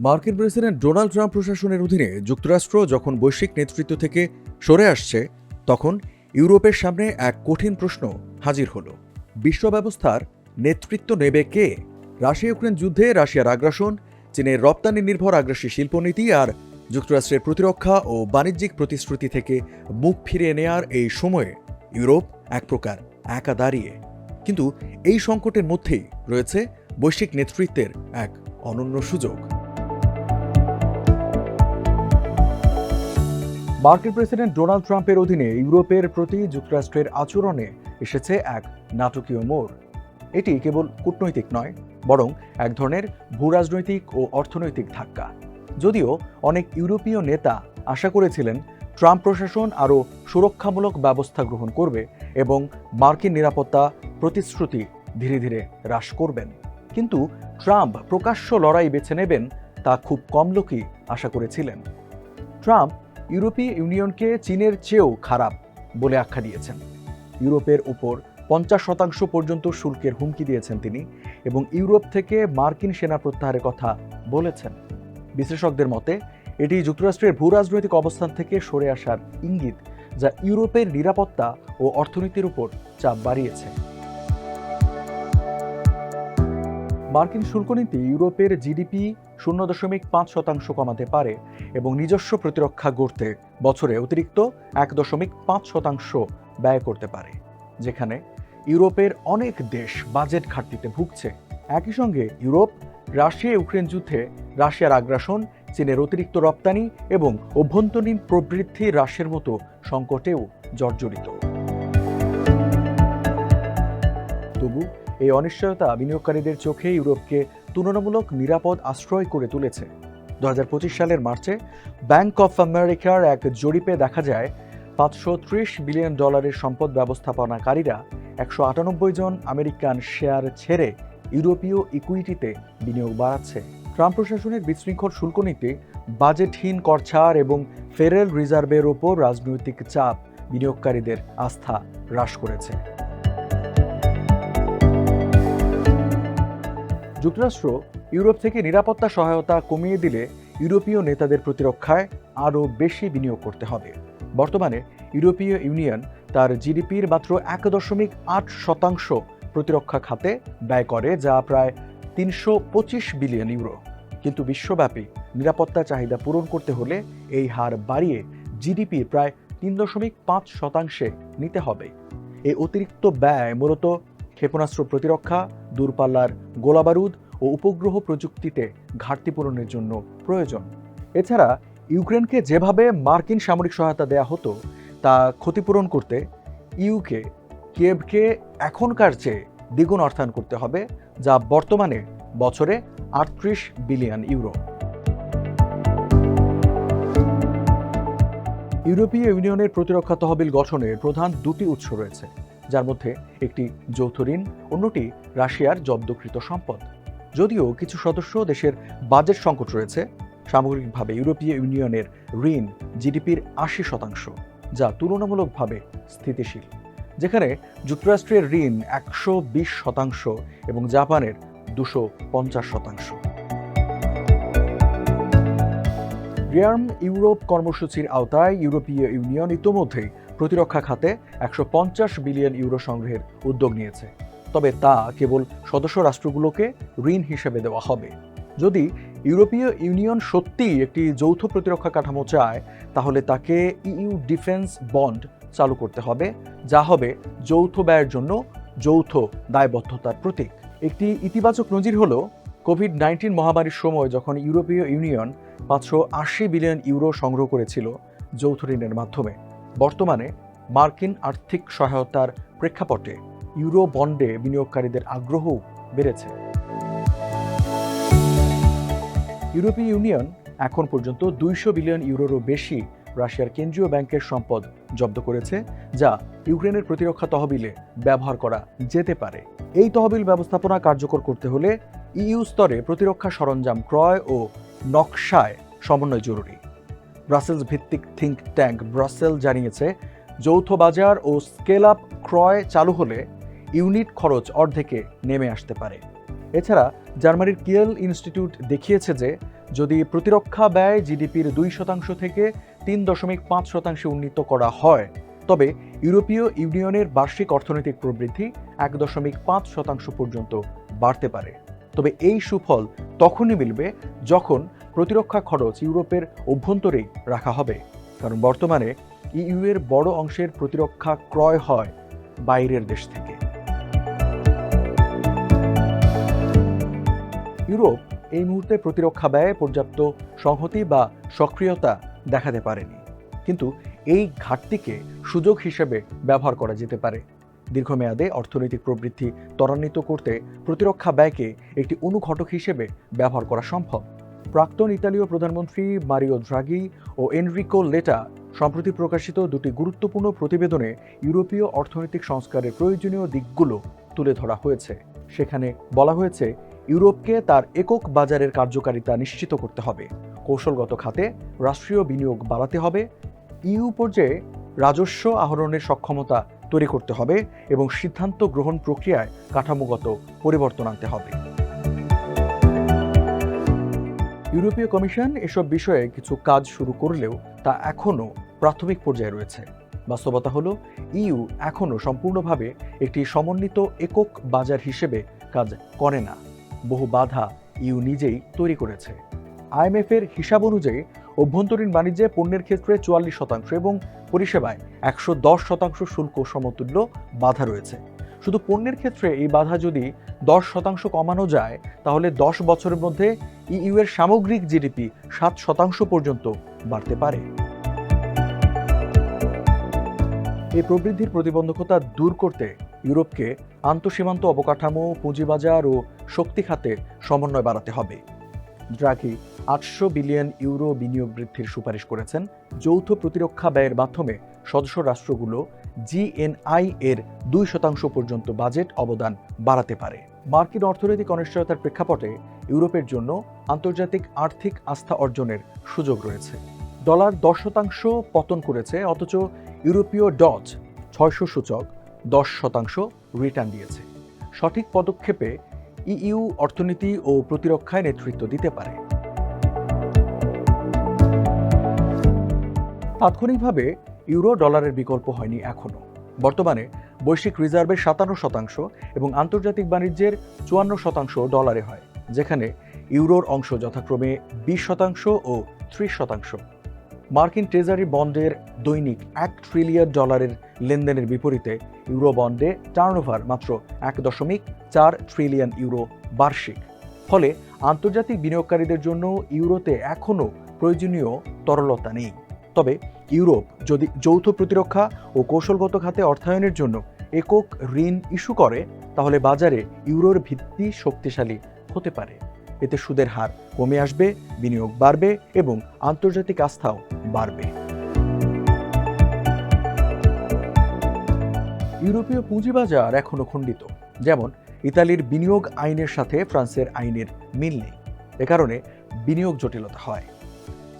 মার্কিন president Donald Trump প্রশাসনের অধীনে যুক্তরাষ্ট্র যখন বৈশ্বিক নেতৃত্ব থেকে সরে আসছে, তখন ইউরোপের সামনে এক কঠিন প্রশ্ন হাজির হল। বিশ্ব ব্যবস্থার নেতৃত্ব নেবে কে? রাশিয়া ইউক্রেন যুদ্ধে রাশিয়ার আগ্রাসন, চীনের রপ্তানি নির্ভর আগ্রাসী শিল্পনীতি আর যুক্তরাষ্ট্রের প্রতিরক্ষা ও বাণিজ্যিক প্রতিশ্রুতি থেকে মুখ ফিরিয়ে নেয়ার এই সময়ে ইউরোপ এক প্রকার একা দাঁড়িয়ে। কিন্তু এই সংকটের মধ্যেই রয়েছে বৈশ্বিক নেতৃত্বের এক অনন্য সুযোগ। মার্কিন প্রেসিডেন্ট ডোনাল্ড ট্রাম্পের অধীনে ইউরোপের প্রতি যুক্তরাষ্ট্রের আচরণে এসেছে এক নাটকীয় মোড়। এটি কেবল কূটনৈতিক নয়, বরং এক ধরনের ভূরাজনৈতিক ও অর্থনৈতিক ধাক্কা। যদিও অনেক ইউরোপীয় নেতা আশা করেছিলেন ট্রাম্প প্রশাসন আরও সুরক্ষামূলক ব্যবস্থা গ্রহণ করবে এবং মার্কিন নিরাপত্তা প্রতিশ্রুতি ধীরে ধীরে হ্রাস করবেন। কিন্তু ট্রাম্প প্রকাশ্য লড়াই বেছে নেবেন তা খুব কম লোকই আশা করেছিলেন। ট্রাম্প ইউরোপীয় ইউনিয়নকে চীনের চেয়েও খারাপ বলে আখ্যা দিয়েছেন। ইউরোপের উপর পঞ্চাশ শতাংশ পর্যন্ত শুল্কের হুমকি দিয়েছেন তিনি এবং ইউরোপ থেকে মার্কিন সেনা প্রত্যাহারের কথা বলেছেন। বিশ্লেষকদের মতে, এটি যুক্তরাষ্ট্রের ভূ রাজনৈতিক অবস্থান থেকে সরে আসার ইঙ্গিত যা ইউরোপের নিরাপত্তা ও অর্থনীতির উপর চাপ বাড়িয়েছে। মার্কিন শুল্ক নীতি ইউরোপের জিডিপি শূন্য দশমিক পাঁচ শতাংশ কমাতে পারে এবং নিজস্ব প্রতিরক্ষা গড়তে বছরে অতিরিক্ত এক দশমিক পাঁচ শতাংশ ব্যয় করতে পারে, যেখানে ইউরোপের অনেক দেশ বাজেট ঘাটতিতে ভুগছে। একই সঙ্গে ইউরোপ, রাশিয়া, ইউক্রেন যুদ্ধে রাশিয়ার আগ্রাসন, চীনের অতিরিক্ত রপ্তানি এবং অভ্যন্তরীণ প্রবৃদ্ধি হ্রাসের মতো সংকটেও জর্জরিত। এই অনিশ্চয়তা বিনিয়োগকারীদের চোখে ইউরোপকে তুলনামূলক নিরাপদ আশ্রয় করে তুলেছে। দু হাজার পঁচিশ সালের মার্চে ব্যাংক অফ আমেরিকার এক জরিপে দেখা যায়, পাঁচশো ত্রিশ বিলিয়ন ডলারের সম্পদ ব্যবস্থাপনাকারীরা একশো আটানব্বই জন আমেরিকান শেয়ার ছেড়ে ইউরোপীয় ইকুইটিতে বিনিয়োগ বাড়াচ্ছে। ট্রাম্প প্রশাসনের বিশৃঙ্খল শুল্ক নীতি বাজেটহীন করছাড় এবং ফেডারেল রিজার্ভের ওপর রাজনৈতিক চাপ বিনিয়োগকারীদের আস্থা হ্রাস করেছে। যুক্তরাষ্ট্র ইউরোপ থেকে নিরাপত্তা সহায়তা কমিয়ে দিলে ইউরোপীয় নেতাদের প্রতিরক্ষায় আরও বেশি বিনিয়োগ করতে হবে। বর্তমানে ইউরোপীয় ইউনিয়ন তার জিডিপির মাত্র এক দশমিক আট শতাংশ প্রতিরক্ষা খাতে ব্যয় করে, যা প্রায় তিনশো পঁচিশ বিলিয়ন ইউরো। কিন্তু বিশ্বব্যাপী নিরাপত্তা চাহিদা পূরণ করতে হলে এই হার বাড়িয়ে জিডিপির প্রায় তিন দশমিক পাঁচ শতাংশে নিতে হবে। এই অতিরিক্ত ব্যয় মূলত ক্ষেপণাস্ত্র প্রতিরক্ষা দূরপাল্লার গোলাবারুদ ও উপগ্রহ প্রযুক্তিতে ঘাটতি পূরণের জন্য প্রয়োজন। এছাড়া ইউক্রেনকে যেভাবে মার্কিন সামরিক সহায়তা দেয়া হতো, তা ক্ষতিপূরণ করতে ইউকে, কিয়েভকে এখনকার চেয়ে দ্বিগুণ অর্থায়ন করতে হবে, যা বর্তমানে বছরে আটত্রিশ বিলিয়ন ইউরো। ইউরোপীয় ইউনিয়নের প্রতিরক্ষা তহবিল গঠনের প্রধান দুটি উৎস রয়েছে। যার মধ্যে একটি যৌথ ঋণ, অন্যটি রাশিয়ার জব্দকৃত সম্পদ। যদিও কিছু সদস্য দেশের বাজেট সংকট রয়েছে, সামগ্রিকভাবে ইউরোপীয় ইউনিয়নের ঋণ জিডিপির আশি শতাংশ, যা তুলনামূলকভাবে স্থিতিশীল, যেখানে যুক্তরাষ্ট্রের ঋণ একশো বিশ শতাংশ এবং জাপানের দুশো শতাংশ। রিয়ার্ম ইউরোপ কর্মসূচির আওতায় ইউরোপীয় ইউনিয়ন ইতোমধ্যেই প্রতিরক্ষা খাতে একশো পঞ্চাশ বিলিয়ন ইউরো সংগ্রহের উদ্যোগ নিয়েছে। তবে তা কেবল সদস্য রাষ্ট্রগুলোকে ঋণ হিসেবে দেওয়া হবে। যদি ইউরোপীয় ইউনিয়ন সত্যিই একটি যৌথ প্রতিরক্ষা কাঠামো চায়, তাহলে তাকে ইইউ ডিফেন্স বন্ড চালু করতে হবে, যা হবে যৌথ ব্যয়ের জন্য যৌথ দায়বদ্ধতার প্রতীক। একটি ইতিবাচক নজির হল কোভিড নাইন্টিন মহামারীর সময় যখন ইউরোপীয় ইউনিয়ন পাঁচশো আশি বিলিয়ন ইউরো সংগ্রহ করেছিল যৌথ ঋণের মাধ্যমে, বর্তমানে মার্কিন আর্থিক সহায়তার প্রেক্ষাপটে ইউরো বন্ডে বিনিয়োগকারীদের আগ্রহ বেড়েছে। ইউরোপীয় ইউনিয়ন এখন পর্যন্ত দুইশো বিলিয়ন ইউরোরও বেশি রাশিয়ার কেন্দ্রীয় ব্যাংকের সম্পদ জব্দ করেছে, যা ইউক্রেনের প্রতিরক্ষা তহবিলে ব্যবহার করা যেতে পারে। এই তহবিল ব্যবস্থাপনা কার্যকর করতে হলে ইইউ স্তরে প্রতিরক্ষা সরঞ্জাম ক্রয় ও নকশায় সমন্বয় জরুরি। ব্রাসেলস ভিত্তিক থিঙ্ক ট্যাঙ্ক ব্রাসেল জানিয়েছে, যৌথ বাজার ও স্কেল আপ ক্রয় চালু হলে ইউনিট খরচ অর্ধেকে নেমে আসতে পারে। এছাড়া জার্মানির কিয়েল ইনস্টিটিউট দেখিয়েছে যে, যদি প্রতিরক্ষা ব্যয় জিডিপির দুই শতাংশ থেকে তিন দশমিক পাঁচ শতাংশে উন্নীত করা হয়। তবে ইউরোপীয় ইউনিয়নের বার্ষিক অর্থনৈতিক প্রবৃদ্ধি এক দশমিক পাঁচ শতাংশ পর্যন্ত বাড়তে পারে। তবে এই সুফল তখনই মিলবে যখন প্রতিরক্ষা খরচ ইউরোপের অভ্যন্তরেই রাখা হবে। কারণ বর্তমানে ইইউ এর বড় অংশের প্রতিরক্ষা ক্রয় হয় বাইরের দেশ থেকে। ইউরোপ এই মুহূর্তে প্রতিরক্ষা ব্যয়ে পর্যাপ্ত সংহতি বা সক্রিয়তা দেখাতে পারেনি। কিন্তু এই ঘাটতিকে সুযোগ হিসেবে ব্যবহার করা যেতে পারে। দীর্ঘমেয়াদে অর্থনৈতিক প্রবৃদ্ধি ত্বরান্বিত করতে প্রতিরক্ষা ব্যয়কে একটি অনুঘটক হিসেবে ব্যবহার করা সম্ভব। প্রাক্তন ইতালীয় প্রধানমন্ত্রী মারিও ড্রাগি ও এনরিকো লেটা সম্প্রতি প্রকাশিত দুটি গুরুত্বপূর্ণ প্রতিবেদনে ইউরোপীয় অর্থনৈতিক সংস্কারের প্রয়োজনীয় দিকগুলো তুলে ধরা হয়েছে। সেখানে বলা হয়েছে, ইউরোপকে তার একক বাজারের কার্যকারিতা নিশ্চিত করতে হবে। কৌশলগত খাতে রাষ্ট্রীয় বিনিয়োগ বাড়াতে হবে। ইউ পর্যায়ে রাজস্ব আহরণের সক্ষমতা তৈরি করতে হবে এবং সিদ্ধান্ত গ্রহণ প্রক্রিয়ায় কাঠামোগত পরিবর্তন আনতে হবে। ইউরোপীয় কমিশন এসব বিষয়ে কিছু কাজ শুরু করলেও তা এখনও প্রাথমিক পর্যায়ে রয়েছে। বাস্তবতা হলো, ইউ এখনও সম্পূর্ণভাবে একটি সমন্বিত একক বাজার হিসেবে কাজ করে না। বহু বাধা ইউ নিজেই তৈরি করেছে। আইএমএফ এর হিসাব অনুযায়ী অভ্যন্তরীণ বাণিজ্যে পণ্যের ক্ষেত্রে চুয়াল্লিশ শতাংশ এবং পরিষেবায় একশো দশ শতাংশ শুল্ক সমতুল্য বাধা রয়েছে। শুধু পণ্যের ক্ষেত্রে এই বাধা যদি দশ শতাংশ কমানো যায়, তাহলে দশ বছরের মধ্যে ইইউ এর সামগ্রিক জিডিপি সাত শতাংশ পর্যন্ত বাড়তে পারে। এই প্রবৃদ্ধির প্রতিবন্ধকতা দূর করতে ইউরোপকে আন্তঃসীমান্ত অবকাঠামো, পুঁজিবাজার ও শক্তি খাতে সমন্বয় বাড়াতে হবে। ড্রাগি আটশো বিলিয়ন ইউরো বিনিয়োগ বৃদ্ধির সুপারিশ করেছেন যৌথ প্রতিরক্ষা ব্যয়ের মাধ্যমে সদস্য রাষ্ট্রগুলো জিএনআই এর দুই শতাংশ পর্যন্ত বাজেট অবদান বাড়াতে পারে। মার্কিন অর্থনৈতিক অনিশ্চয়তার প্রেক্ষাপটে ইউরোপের জন্য আন্তর্জাতিক আর্থিক আস্থা অর্জনের সুযোগ রয়েছে। ডলার দশ শতাংশ পতন করেছে, অথচ ইউরোপীয় ডজ ছয়শো সূচক দশ শতাংশ রিটার্ন দিয়েছে। সঠিক পদক্ষেপে ইইউ অর্থনীতি ও প্রতিরক্ষায় নেতৃত্ব দিতে পারে। তাৎক্ষণিকভাবে ইউরো ডলারের বিকল্প হয়নি এখনও। বর্তমানে বৈশ্বিক রিজার্ভের সাতান্ন শতাংশ এবং আন্তর্জাতিক বাণিজ্যের চুয়ান্ন শতাংশ ডলারে হয়, যেখানে ইউরোর অংশ যথাক্রমে বিশ শতাংশ ও ত্রিশ শতাংশ। মার্কিন ট্রেজারি বন্ডের দৈনিক এক ট্রিলিয়ন ডলারের লেনদেনের বিপরীতে ইউরো বন্ডে টার্নওভার মাত্র এক দশমিক চার ট্রিলিয়ন ইউরো বার্ষিক। ফলে আন্তর্জাতিক বিনিয়োগকারীদের জন্য ইউরোতে এখনও প্রয়োজনীয় তরলতা নেই। তবে ইউরোপ যদি যৌথ প্রতিরক্ষা ও কৌশলগত খাতে অর্থায়নের জন্য একক ঋণ ইস্যু করে, তাহলে বাজারে ইউরোর ভিত্তি শক্তিশালী হতে পারে। এতে সুদের হার কমে আসবে, বিনিয়োগ বাড়বে এবং আন্তর্জাতিক আস্থাও বাড়বে। ইউরোপীয় পুঁজিবাজার এখনও খণ্ডিত। যেমন, ইতালির বিনিয়োগ আইনের সাথে ফ্রান্সের আইনের মিল নেই। এ কারণে বিনিয়োগ জটিলতা হয়।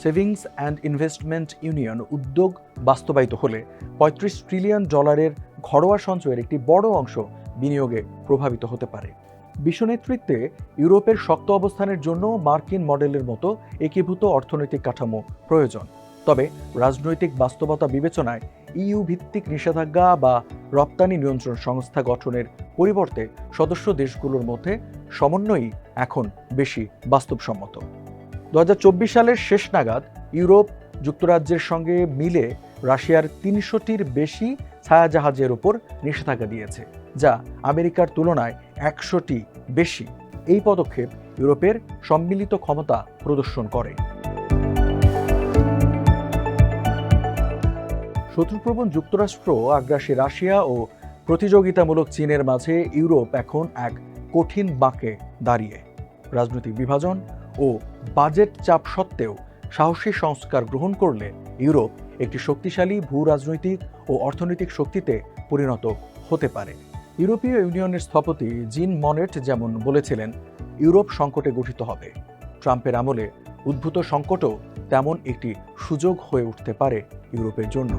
সেভিংস অ্যান্ড ইনভেস্টমেন্ট ইউনিয়ন উদ্যোগ বাস্তবায়িত হলে পঁয়ত্রিশ ট্রিলিয়ন ডলারের ঘরোয়া সঞ্চয়ের একটি বড় অংশ বিনিয়োগে প্রভাবিত হতে পারে। বিশ্ব নেতৃত্বে ইউরোপের শক্ত অবস্থানের জন্য মার্কিন মডেলের মতো একীভূত অর্থনৈতিক কাঠামো প্রয়োজন। তবে রাজনৈতিক বাস্তবতা বিবেচনায় ইইউ ভিত্তিক নিষেধাজ্ঞা বা রপ্তানি নিয়ন্ত্রণ সংস্থা গঠনের পরিবর্তে সদস্য দেশগুলোর মধ্যে সমন্বয়ই এখন বেশি বাস্তবসম্মত। দু হাজার চব্বিশ সালের শেষ নাগাদ ইউরোপ যুক্তরাজ্যের সঙ্গে মিলে রাশিয়ার তিনশোটির বেশি ছায়াজাহাজের ওপর নিষেধাজ্ঞা দিয়েছে, যা আমেরিকার তুলনায় একশোটি বেশি। এই পদক্ষেপ ইউরোপের সম্মিলিত ক্ষমতা প্রদর্শন করে। শত্রুপ্রবণ যুক্তরাষ্ট্র আগ্রাসী রাশিয়া ও প্রতিযোগিতামূলক চীনের মাঝে ইউরোপ এখন এক কঠিন বাঁকে দাঁড়িয়ে। রাজনৈতিক বিভাজন ও বাজেট চাপ সত্ত্বেও সাহসী সংস্কার গ্রহণ করলে ইউরোপ একটি শক্তিশালী ভূ রাজনৈতিক ও অর্থনৈতিক শক্তিতে পরিণত হতে পারে। ইউরোপীয় ইউনিয়নের স্থপতি জিন মনেট যেমন বলেছিলেন, ইউরোপ সংকটে গঠিত হবে। ট্রাম্পের আমলে উদ্ভূত সংকটও তেমন একটি সুযোগ হয়ে উঠতে পারে ইউরোপের জন্য।